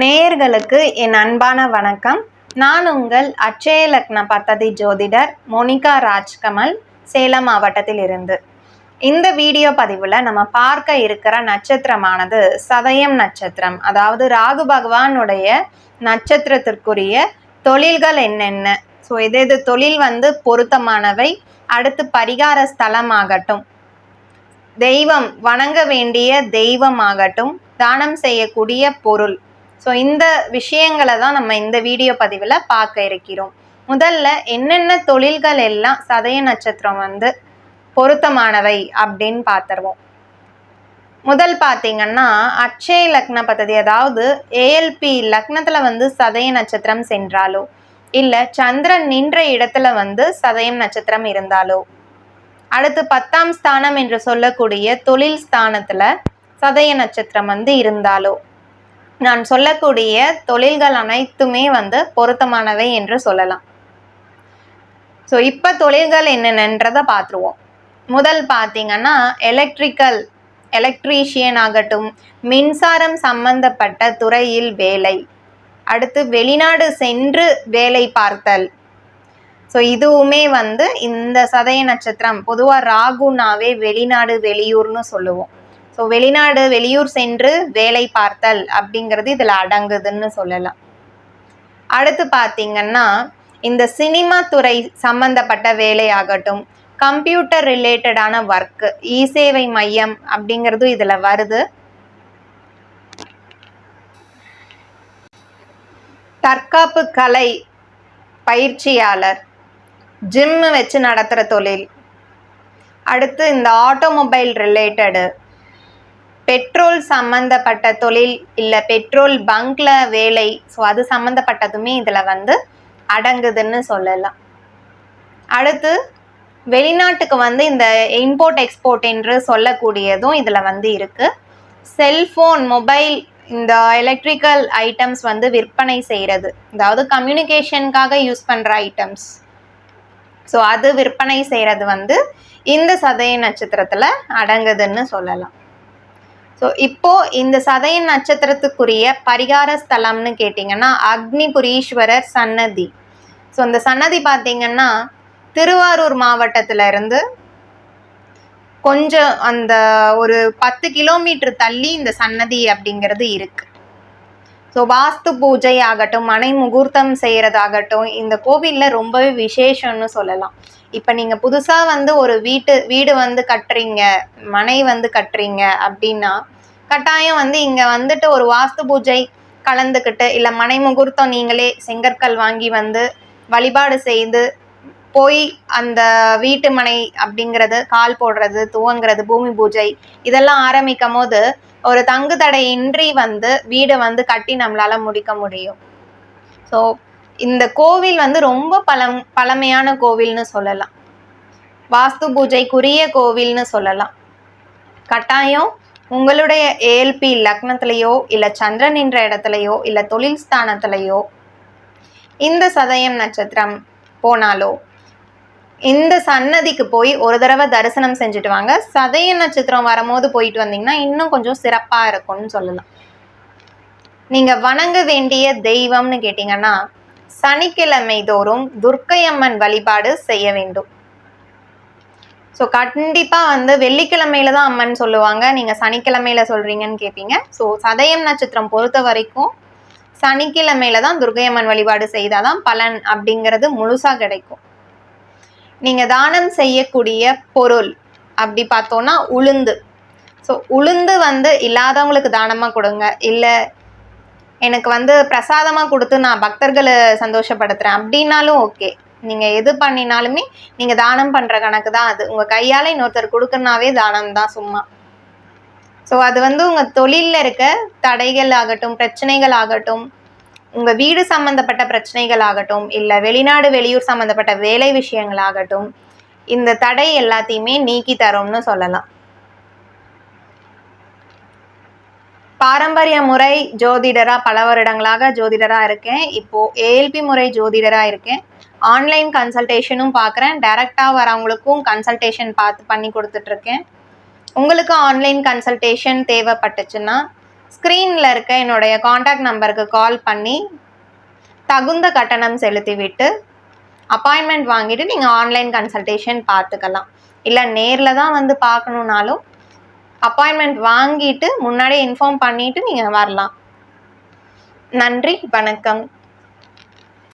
நேயர்களுக்கு என் அன்பான வணக்கம். நான் உங்கள் அட்சய லக்ன பத்ததி ஜோதிடர் மோனிகா ராஜ்கமல் சேலம் மாவட்டத்தில் இருந்து இந்த வீடியோ பதிவில் நம்ம பார்க்க இருக்கிற நட்சத்திரமானது சதயம் நட்சத்திரம். அதாவது ராகு பகவானுடைய நட்சத்திரத்திற்குரிய தொழில்கள் என்னென்ன? ஸோ எது எது தொழில் வந்து பொருத்தமானவை. அடுத்து பரிகார ஸ்தலமாகட்டும். தெய்வம் வணங்க வேண்டிய தெய்வமாகட்டும். தானம் செய்யக்கூடிய பொருள். ஸோ இந்த விஷயங்களை தான் நம்ம இந்த வீடியோ பதிவில் பார்க்க இருக்கிறோம். முதல்ல என்னென்ன தொழில்கள் எல்லாம் சதய நட்சத்திரம் வந்து பொருத்தமானவை அப்படின்னு பார்த்துருவோம். முதல் பார்த்தீங்கன்னா அட்சய லக்ன பദ്ധதி அதாவது ஏஎல்பி லக்னத்தில் வந்து சதய நட்சத்திரம் சென்றாலோ இல்லை சந்திரன் நின்ற இடத்துல வந்து சதயம் நட்சத்திரம் இருந்தாலோ. அடுத்து பத்தாம் ஸ்தானம் என்று சொல்லக்கூடிய தொழில் ஸ்தானத்தில் சதய நட்சத்திரம் வந்து இருந்தாலோ. நான் சொல்லக்கூடிய தொழில்கள் அனைத்துமே வந்து பொருத்தமானவை என்று சொல்லலாம். ஸோ இப்போ தொழில்கள் என்னென்னன்றதை பார்த்துருவோம். முதல் பார்த்தீங்கன்னா எலக்ட்ரிக்கல் எலக்ட்ரீஷியன் ஆகட்டும் மின்சாரம் சம்பந்தப்பட்ட துறையில் வேலை. அடுத்து வெளிநாடு சென்று வேலை பார்த்தல். ஸோ இதுவுமே வந்து இந்த சதய நட்சத்திரம் பொதுவாக ராகுனாவே வெளிநாடு வெளியூர்னு சொல்லுவோம். ஸோ வெளிநாடு வெளியூர் சென்று வேலை பார்த்தல் அப்படிங்கிறது இதில் அடங்குதுன்னு சொல்லலாம். அடுத்து பார்த்தீங்கன்னா இந்த சினிமா துறை சம்பந்தப்பட்ட வேலையாகட்டும் கம்ப்யூட்டர் ரிலேட்டடான ஒர்க்கு இ சேவை மையம் அப்படிங்கிறதும் இதில் வருது. தற்காப்பு கலை பயிற்சியாளர் ஜிம்மு வச்சு நடத்துகிற தொழில். அடுத்து இந்த ஆட்டோமொபைல் ரிலேட்டடு பெட்ரோல் சம்மந்தப்பட்ட தொழில் இல்லை பெட்ரோல் பங்க்ல வேலை ஸோ அது சம்மந்தப்பட்டதுமே இதில் வந்து அடங்குதுன்னு சொல்லலாம். அடுத்து வெளிநாட்டுக்கு வந்து இந்த இம்போர்ட் எக்ஸ்போர்ட் என்று சொல்லக்கூடியதும் இதில் வந்து இருக்குது செல்ஃபோன் மொபைல் இந்த எலக்ட்ரிக்கல் ஐட்டம்ஸ் வந்து விற்பனை செய்கிறது அதாவது கம்யூனிகேஷனுக்காக யூஸ் பண்ணுற ஐட்டம்ஸ் ஸோ அது விற்பனை செய்கிறது வந்து இந்த சதய நட்சத்திரத்தில் அடங்குதுன்னு சொல்லலாம். ஸோ இப்போது இந்த சதய நட்சத்திரத்துக்குரிய பரிகார ஸ்தலம்னு கேட்டிங்கன்னா அக்னிபுரீஸ்வரர் சன்னதி. ஸோ இந்த சன்னதி பார்த்திங்கன்னா திருவாரூர் மாவட்டத்தில் இருந்து கொஞ்சம் அந்த ஒரு பத்து கிலோமீட்டர் தள்ளி இந்த சன்னதி அப்படிங்கிறது இருக்குது ஸோ வாஸ்து பூஜை ஆகட்டும் மனை முகூர்த்தம் செய்கிறதாகட்டும் இந்த கோவிலில் ரொம்பவே விசேஷம்னு சொல்லலாம். இப்போ நீங்கள் புதுசாக வந்து ஒரு வீட்டு வீடு வந்து கட்டுறீங்க மனை வந்து கட்டுறீங்க அப்படின்னா கட்டாயம் வந்து இங்கே வந்துட்டு ஒரு வாஸ்து பூஜை கலந்துக்கிட்டு இல்லை மனை முகூர்த்தம் நீங்களே செங்கற்கள் வாங்கி வந்து வழிபாடு செய்து போய் அந்த வீட்டு மனை அப்படிங்கிறது கால் போடுறது துவங்கிறது பூமி பூஜை இதெல்லாம் ஆரம்பிக்கும் போது ஒரு தங்கு தடையின்றி வந்து வீடை வந்து கட்டி நம்மளால முடிக்க முடியும். ஸோ இந்த கோவில் வந்து ரொம்ப பழம் பழமையான கோவில்னு சொல்லலாம். வாஸ்து பூஜைக்குரிய கோவில்னு சொல்லலாம். கட்டாயம் உங்களுடைய ஏஎல்பி லக்னத்திலேயோ இல்லை சந்திரன் என்ற இடத்துலையோ இல்லை தொழில் ஸ்தானத்திலேயோ இந்த சதயம் நட்சத்திரம் போனாலோ இந்த சன்னதிக்கு போய் ஒரு தடவை தரிசனம் செஞ்சுட்டு வாங்க. சதய நட்சத்திரம் வரும்போது போயிட்டு வந்தீங்கன்னா இன்னும் கொஞ்சம் சிறப்பாக இருக்கும்னு சொல்லலாம். நீங்கள் வணங்க வேண்டிய தெய்வம்னு கேட்டிங்கன்னா சனிக்கிழமை தோறும் துர்க்கையம்மன் வழிபாடு செய்ய வேண்டும். ஸோ கண்டிப்பாக வந்து வெள்ளிக்கிழமையில தான் அம்மன் சொல்லுவாங்க. நீங்கள் சனிக்கிழமையில சொல்கிறீங்கன்னு கேட்பீங்க ஸோ சதயம் நட்சத்திரம் பொறுத்த வரைக்கும் சனிக்கிழமையில தான் துர்கையம்மன் வழிபாடு செய்தாதான் பலன் அப்படிங்கிறது முழுசாக கிடைக்கும். நீங்கள் தானம் செய்யக்கூடிய பொருள் அப்படி பார்த்தோன்னா உளுந்து. ஸோ உளுந்து வந்து இல்லாதவங்களுக்கு தானமாக கொடுங்க. இல்லை எனக்கு வந்து பிரசாதமாக கொடுத்து நான் பக்தர்களை சந்தோஷப்படுத்துகிறேன் அப்படின்னாலும் ஓகே நீங்கள் எது பண்ணினாலுமே நீங்கள் தானம் பண்ணுற கணக்கு தான் அது. உங்கள் கையால் இன்னொருத்தர் கொடுக்கறனாவே தானம் தான் சும்மா. ஸோ அது வந்து உங்கள் தொழிலில் இருக்க தடைகள் ஆகட்டும் பிரச்சனைகள் ஆகட்டும் உங்கள் வீடு சம்மந்தப்பட்ட பிரச்சனைகள் ஆகட்டும் இல்லை வெளிநாடு வெளியூர் சம்மந்தப்பட்ட வேலை விஷயங்கள் ஆகட்டும் இந்த தடை எல்லாத்தையுமே நீக்கி தரும்னு சொல்லலாம். பாரம்பரிய முறை ஜோதிடராக பல வருடங்களாக ஜோதிடராக இருக்கேன். இப்போது ஏஎல்பி முறை ஜோதிடராக இருக்கேன். ஆன்லைன் கன்சல்டேஷனும் பார்க்குறேன் டைரக்டாக வரவங்களுக்கும் கன்சல்டேஷன் பார்த்து பண்ணி கொடுத்துட்ருக்கேன். உங்களுக்கு ஆன்லைன் கன்சல்டேஷன் தேவைப்பட்டுச்சுன்னா ஸ்க்ரீனில் இருக்க என்னுடைய காண்டாக்ட் நம்பருக்கு கால் பண்ணி தகுந்த கட்டணம் செலுத்திவிட்டு அப்பாயின்மெண்ட் வாங்கிட்டு நீங்கள் ஆன்லைன் கன்சல்டேஷன் பார்த்துக்கலாம். இல்லை நேரில் தான் வந்து பார்க்கணுன்னாலும் அப்பாயின்மெண்ட் வாங்கிட்டு முன்னாடியே இன்ஃபார்ம் பண்ணிவிட்டு நீங்கள் வரலாம். நன்றி வணக்கம்.